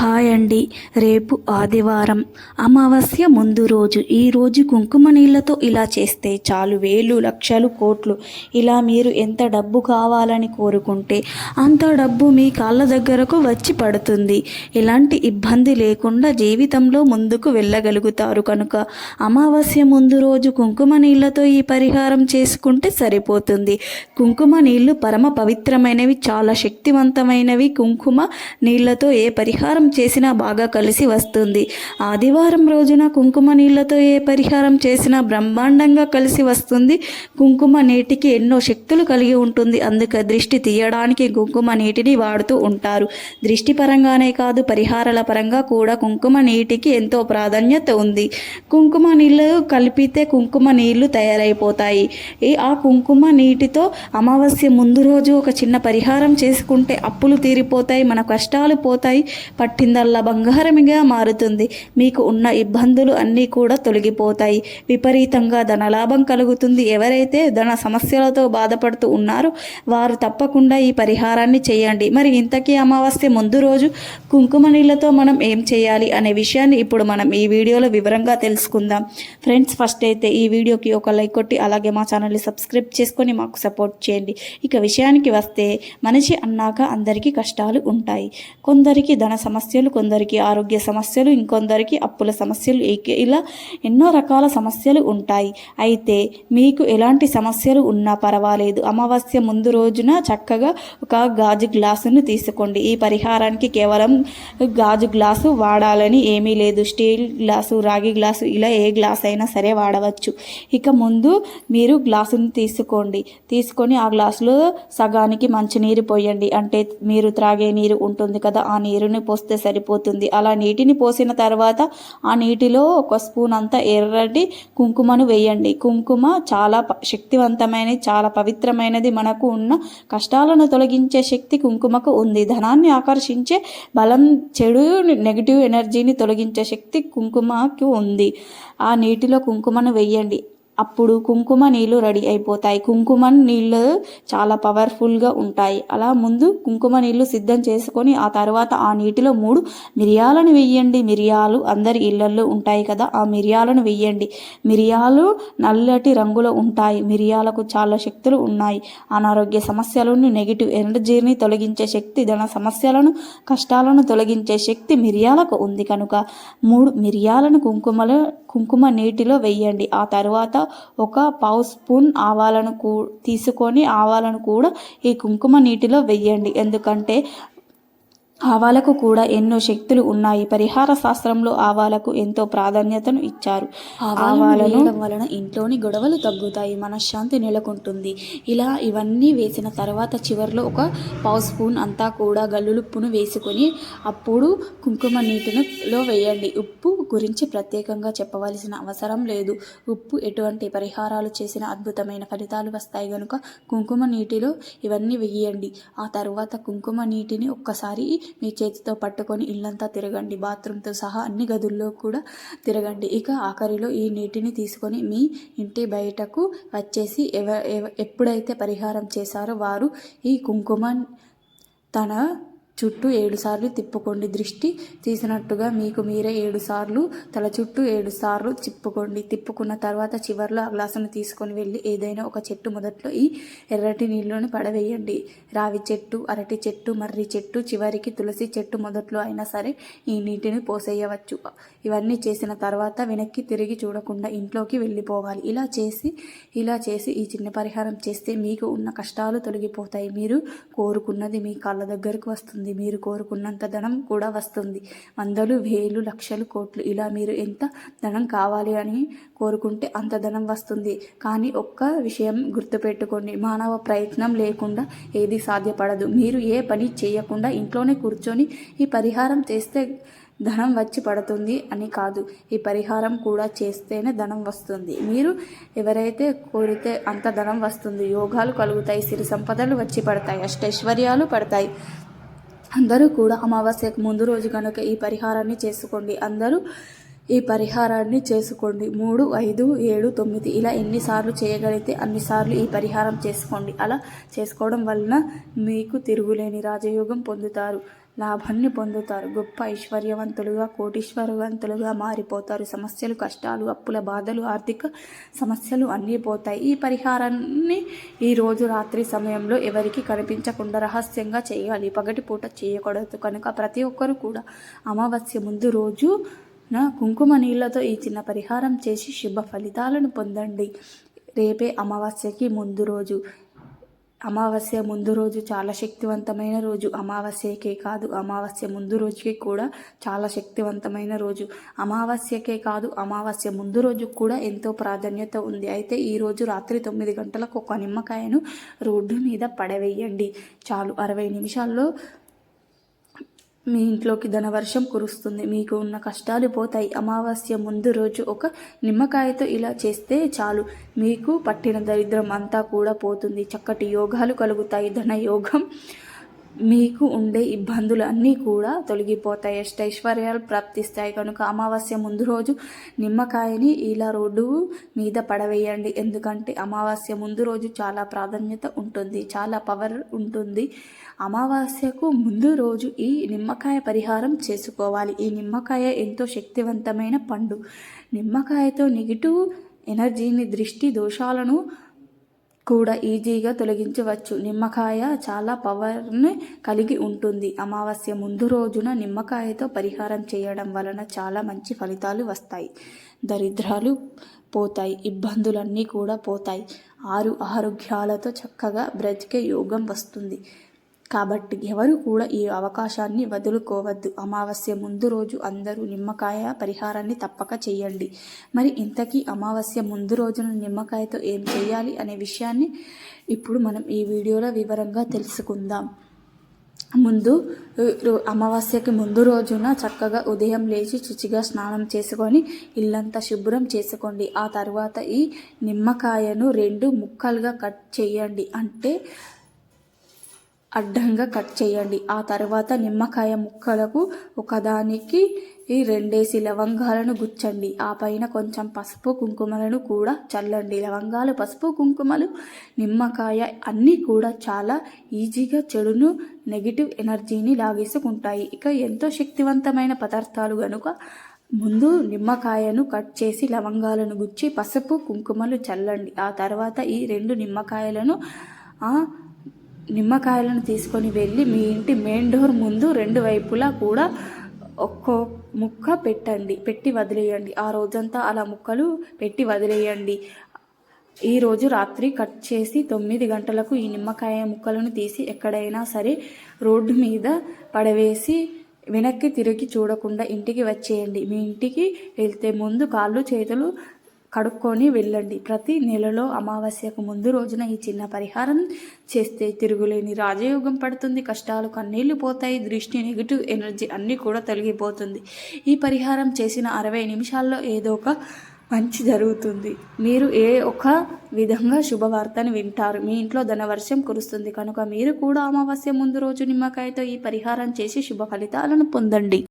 Hi అండి రేపు ఆదివారం అమావాస్య ముందు రోజు. ఈ రోజు కుంకుమ నీళ్ళతో ఇలా చేస్తే చాలు. వేలు లక్షలు కోట్లు. ఇలా మీరు ఎంత డబ్బు కావాలని కోరుకుంటే అంత డబ్బు మీ కాళ్ళ దగ్గరకు వచ్చి పడుతుంది. ఎలాంటి ఇబ్బంది లేకుండా జీవితంలో ముందుకు వెళ్ళగలుగుతారు కనుక అమావాస్య ముందు రోజు కుంకుమ నీళ్ళతో ఈ పరిహారం చేసుకుంటే సరిపోతుంది. కుంకుమ నీళ్ళు పరమ పవిత్రమైనవి చాలా శక్తివంతమైనవి. కుంకుమ నీళ్ళతో ఏ పరిహారం చేసినా బాగా కలిసి వస్తుంది. ఆదివారం రోజున కుంకుమ నీళ్ళతో ఏ పరిహారం చేసినా బ్రహ్మాండంగా కలిసి వస్తుంది. కుంకుమ నీటికి ఎన్నో శక్తులు కలిగి ఉంటుంది. అందుకే దృష్టి తీయడానికి కుంకుమ నీటిని వాడుతూ ఉంటారు. దృష్టి పరంగానే కాదు పరిహారాల పరంగా కూడా కుంకుమ నీటికి ఎంతో ప్రాధాన్యత ఉంది. కుంకుమ నీళ్ళు కలిపితే కుంకుమ నీళ్ళు తయారైపోతాయి. ఈ ఆ కుంకుమ నీటితో అమావాస్య ముందు రోజు ఒక చిన్న పరిహారం చేసుకుంటే అప్పులు తీరిపోతాయి మన కష్టాలు పోతాయి పట్టిందల్లా బంగారమిగా మారుతుంది. మీకు ఉన్న ఇబ్బందులు అన్నీ కూడా తొలగిపోతాయి. విపరీతంగా ధనలాభం కలుగుతుంది. ఎవరైతే ధన సమస్యలతో బాధపడుతూ ఉన్నారో వారు తప్పకుండా ఈ పరిహారాన్ని చేయండి. మరి ఇంతకీ అమావాస్య ముందు రోజు కుంకుమ నీళ్ళతో మనం ఏం చేయాలి అనే విషయాన్ని ఇప్పుడు మనం ఈ వీడియోలో వివరంగా తెలుసుకుందాం. ఫ్రెండ్స్ ఫస్ట్ అయితే ఈ వీడియోకి ఒక లైక్ కొట్టి అలాగే మా ఛానల్ని సబ్స్క్రైబ్ చేసుకొని మాకు సపోర్ట్ చేయండి. ఇక విషయానికి వస్తే మనిషి అన్నాక అందరికీ కష్టాలు ఉంటాయి. కొందరికి ధన సమస్య సమస్యలు కొందరికి ఆరోగ్య సమస్యలు ఇంకొందరికి అప్పుల సమస్యలు ఇలా ఎన్నో రకాల సమస్యలు ఉంటాయి. అయితే మీకు ఎలాంటి సమస్యలు ఉన్నా పర్వాలేదు. అమావాస్య ముందు రోజున చక్కగా ఒక గాజు గ్లాసును తీసుకోండి. ఈ పరిహారానికి కేవలం గాజు గ్లాసు వాడాలని ఏమీ లేదు. స్టీల్ గ్లాసు రాగి గ్లాసు ఇలా ఏ గ్లాస్ అయినా సరే వాడవచ్చు. ఇక ముందు మీరు గ్లాసుని తీసుకోండి. తీసుకొని ఆ గ్లాసులో సగానికి మంచినీరు పోయండి. అంటే మీరు త్రాగే నీరు ఉంటుంది కదా ఆ నీరుని పోస్తే సరిపోతుంది. అలా నీటిని పోసిన తర్వాత ఆ నీటిలో ఒక స్పూన్ అంతా ఎర్రటి కుంకుమను వేయండి. కుంకుమ చాలా శక్తివంతమైనది చాలా పవిత్రమైనది. మనకు ఉన్న కష్టాలను తొలగించే శక్తి కుంకుమకు ఉంది. ధనాన్ని ఆకర్షించే బలం చెడు నెగిటివ్ ఎనర్జీని తొలగించే శక్తి కుంకుమకు ఉంది. ఆ నీటిలో కుంకుమను వేయండి. అప్పుడు కుంకుమ నీళ్ళు రెడీ అయిపోతాయి. కుంకుమ నీళ్ళు చాలా పవర్ఫుల్గా ఉంటాయి. అలా ముందు కుంకుమ నీళ్ళు సిద్ధం చేసుకొని ఆ తర్వాత ఆ నీటిలో మూడు మిరియాలను వెయ్యండి మిరియాలు అందరి ఇళ్ళల్లో ఉంటాయి కదా ఆ మిరియాలను వెయ్యండి మిరియాలు నల్లటి రంగులో ఉంటాయి. మిరియాలకు చాలా శక్తులు ఉన్నాయి. అనారోగ్య సమస్యలను నెగిటివ్ ఎనర్జీని తొలగించే శక్తి ధన సమస్యలను కష్టాలను తొలగించే శక్తి మిరియాలకు ఉంది కనుక మూడు మిరియాలను కుంకుమలో కుంకుమ నీటిలో వెయ్యండి ఆ తర్వాత ఒక పావు స్పూన్ ఆవాలను కూ తీసుకొని ఆవాలను కూడా ఈ కుంకుమ నీటిలో వెయ్యండి ఎందుకంటే ఆవాలకు కూడా ఎన్నో శక్తులు ఉన్నాయి. పరిహార శాస్త్రంలో ఆవాలకు ఎంతో ప్రాధాన్యతను ఇచ్చారు. ఆవాలను వేయడం వలన ఇంట్లోని గొడవలు తగ్గుతాయి. మనశ్శాంతి నెలకొంటుంది. ఇలా ఇవన్నీ వేసిన తర్వాత చివరిలో ఒక పావు స్పూన్ అంతా కూడా గల్లులుప్పును వేసుకొని అప్పుడు కుంకుమ నీటిలో వేయండి. ఉప్పు గురించి ప్రత్యేకంగా చెప్పవలసిన అవసరం లేదు. ఉప్పు ఎటువంటి పరిహారాలు చేసిన అద్భుతమైన ఫలితాలు వస్తాయి కనుక కుంకుమ నీటిలో ఇవన్నీ వేయండి. ఆ తర్వాత కుంకుమ నీటిని ఒక్కసారి మీ చేతితో పట్టుకొని ఇల్లంతా తిరగండి. బాత్రూమ్తో సహా అన్ని గదుల్లో కూడా తిరగండి. ఇక ఆఖరిలో ఈ నీటిని తీసుకొని మీ ఇంటి బయటకు వచ్చేసి ఎవ ఎవ- ఎప్పుడైతే పరిహారం చేశారో వారు ఈ కుంకుమ తన చుట్టూ ఏడుసార్లు తిప్పుకోండి దృష్టి తీసినట్టుగా మీకు మీరే ఏడుసార్లు తల చుట్టూ ఏడుసార్లు తిప్పుకోండి తిప్పుకున్న తర్వాత చివర్లో ఆ గ్లాసును తీసుకొని వెళ్ళి ఏదైనా ఒక చెట్టు మొదట్లో ఈ ఎర్రటి నీళ్ళను పడవేయండి. రావి చెట్టు అరటి చెట్టు మర్రి చెట్టు చివరికి తులసి చెట్టు మొదట్లో అయినా సరే ఈ నీటిని పోసేయవచ్చు. ఇవన్నీ చేసిన తర్వాత వెనక్కి తిరిగి చూడకుండా ఇంట్లోకి వెళ్ళిపోవాలి. ఇలా చేసి ఇలా చేసి ఈ చిన్న పరిహారం చేస్తే మీకు ఉన్న కష్టాలు తొలగిపోతాయి. మీరు కోరుకున్నది మీ కాళ్ళ దగ్గరకు వస్తుంది. మీరు కోరుకున్నంత ధనం కూడా వస్తుంది. వందలు వేలు లక్షలు కోట్లు ఇలా మీరు ఎంత ధనం కావాలి అని కోరుకుంటే అంత ధనం వస్తుంది. కానీ ఒక్క విషయం గుర్తుపెట్టుకోండి. మానవ ప్రయత్నం లేకుండా ఏది సాధ్యపడదు. మీరు ఏ పని చేయకుండా ఇంట్లోనే కూర్చొని ఈ పరిహారం చేస్తే ధనం వచ్చి పడుతుంది అని కాదు. ఈ పరిహారం కూడా చేస్తేనే ధనం వస్తుంది. మీరు ఎవరైతే కోరితే అంత ధనం వస్తుంది. యోగాలు కలుగుతాయి. సిరి సంపదలు వచ్చి పడతాయి. అష్టైశ్వర్యాలు పడతాయి. అందరూ కూడా అమావాస్యకు ముందు రోజు కనుక ఈ పరిహారాన్ని చేసుకోండి. అందరూ ఈ పరిహారాన్ని చేసుకోండి. మూడు ఐదు ఏడు తొమ్మిది ఇలా ఎన్నిసార్లు చేయగలిగితే అన్నిసార్లు ఈ పరిహారం చేసుకోండి. అలా చేసుకోవడం వలన మీకు తిరుగులేని రాజయోగం పొందుతారు. లాభాన్ని పొందుతారు. గొప్ప ఐశ్వర్యవంతులుగా కోటీశ్వరవంతులుగా మారిపోతారు. సమస్యలు కష్టాలు అప్పుల బాధలు ఆర్థిక సమస్యలు అన్నీ పోతాయి. ఈ పరిహారాన్ని ఈ రోజు రాత్రి సమయంలో ఎవరికి కనిపించకుండా రహస్యంగా చేయాలి. పగటిపూట చేయకూడదు. కనుక ప్రతి ఒక్కరు కూడా అమావాస్య ముందు రోజు నా కుంకుమ నీళ్ళతో ఈ చిన్న పరిహారం చేసి శుభ ఫలితాలను పొందండి. రేపే అమావాస్యకి ముందు రోజు. అమావాస్య ముందు రోజు చాలా శక్తివంతమైన రోజు. అమావాస్యకే కాదు అమావాస్య ముందు రోజుకి కూడా చాలా శక్తివంతమైన రోజు. అమావాస్యకే కాదు అమావాస్య ముందు రోజుకు కూడా ఎంతో ప్రాధాన్యత ఉంది. అయితే ఈరోజు రాత్రి తొమ్మిది గంటలకు ఒక నిమ్మకాయను రోడ్డు మీద పడవేయండి. చాలు అరవై నిమిషాల్లో మీ ఇంట్లోకి ధనవర్షం కురుస్తుంది. మీకు ఉన్న కష్టాలు పోతాయి. అమావాస్య ముందు రోజు ఒక నిమ్మకాయతో ఇలా చేస్తే చాలు. మీకు పట్టిన దరిద్రం అంతా కూడా పోతుంది. చక్కటి యోగాలు కలుగుతాయి. ధన యోగం మీకు ఉండే ఇబ్బందులు అన్నీ కూడా తొలగిపోతాయి. అష్టైశ్వర్యాలు ప్రాప్తిస్తాయి. కనుక అమావాస్య ముందు రోజు నిమ్మకాయని ఇలా రోడ్డు మీద పడవేయండి. ఎందుకంటే అమావాస్య ముందు రోజు చాలా ప్రాధాన్యత ఉంటుంది. చాలా పవర్ ఉంటుంది. అమావాస్యకు ముందు రోజు ఈ నిమ్మకాయ పరిహారం చేసుకోవాలి. ఈ నిమ్మకాయ ఎంతో శక్తివంతమైన పండు. నిమ్మకాయతో నెగిటివ్ ఎనర్జీని దృష్టి దోషాలను కూడా ఈజీగా తొలగించవచ్చు. నిమ్మకాయ చాలా పవర్ని కలిగి ఉంటుంది. అమావాస్య ముందు రోజున నిమ్మకాయతో పరిహారం చేయడం వలన చాలా మంచి ఫలితాలు వస్తాయి. దరిద్రాలు పోతాయి. ఇబ్బందులన్నీ కూడా పోతాయి. ఆరు ఆరోగ్యాలతో చక్కగా బ్రతికే యోగం వస్తుంది. కాబట్టి ఎవరు కూడా ఈ అవకాశాన్ని వదులుకోవద్దు. అమావాస్య ముందు రోజు అందరూ నిమ్మకాయ పరిహారాన్ని తప్పక చేయండి. మరి ఇంతకీ అమావాస్య ముందు రోజున నిమ్మకాయతో ఏం చేయాలి అనే విషయాన్ని ఇప్పుడు మనం ఈ వీడియోలో వివరంగా తెలుసుకుందాం. ముందు అమావాస్యకి ముందు రోజున చక్కగా ఉదయం లేచి శుచిగా స్నానం చేసుకొని ఇల్లంతా శుభ్రం చేసుకోండి. ఆ తర్వాత ఈ నిమ్మకాయను రెండు ముక్కలుగా కట్ చేయండి. అంటే అడ్డంగా కట్ చేయండి. ఆ తర్వాత నిమ్మకాయ ముక్కలకు ఒకదానికి ఈ రెండేసి లవంగాలను గుచ్చండి. ఆ పైన కొంచెం పసుపు కుంకుమలను కూడా చల్లండి. లవంగాలు పసుపు కుంకుమలు నిమ్మకాయ అన్నీ కూడా చాలా ఈజీగా చెడును నెగిటివ్ ఎనర్జీని లాగేసుకుంటాయి. ఇక ఎంతో శక్తివంతమైన పదార్థాలు గనుక ముందు నిమ్మకాయను కట్ చేసి లవంగాలను గుచ్చి పసుపు కుంకుమలు చల్లండి. ఆ తర్వాత ఈ రెండు నిమ్మకాయలను నిమ్మకాయలను తీసుకొని వెళ్ళి మీ ఇంటి మెయిన్ డోర్ ముందు రెండు వైపులా కూడా ఒక్కో ముక్క పెట్టండి పెట్టి వదిలేయండి. ఆ రోజంతా అలా ముక్కలు పెట్టి వదిలేయండి. ఈరోజు రాత్రి కట్ చేసి తొమ్మిది గంటలకు ఈ నిమ్మకాయ ముక్కలను తీసి ఎక్కడైనా సరే రోడ్డు మీద పడవేసి వెనక్కి తిరిగి చూడకుండా ఇంటికి వచ్చేయండి. మీ ఇంటికి వెళ్తే ముందు కాళ్ళు చేతులు కడుక్కొని వెళ్ళండి. ప్రతి నెలలో అమావాస్యకు ముందు రోజున ఈ చిన్న పరిహారం చేస్తే తిరుగులేని రాజయోగం పడుతుంది కష్టాలు కన్నీళ్ళు పోతాయి దృష్టి నెగిటివ్ ఎనర్జీ అన్నీ కూడా తొలగిపోతుంది. ఈ పరిహారం చేసిన అరవై నిమిషాల్లో ఏదో ఒక మంచి జరుగుతుంది. మీరు ఏ ఒక విధంగా శుభవార్తను వింటారు? మీ ఇంట్లో ధనవర్షం కురుస్తుంది. కనుక మీరు కూడా అమావాస్య ముందు రోజు నిమ్మకాయతో ఈ పరిహారం చేసి శుభ ఫలితాలను పొందండి.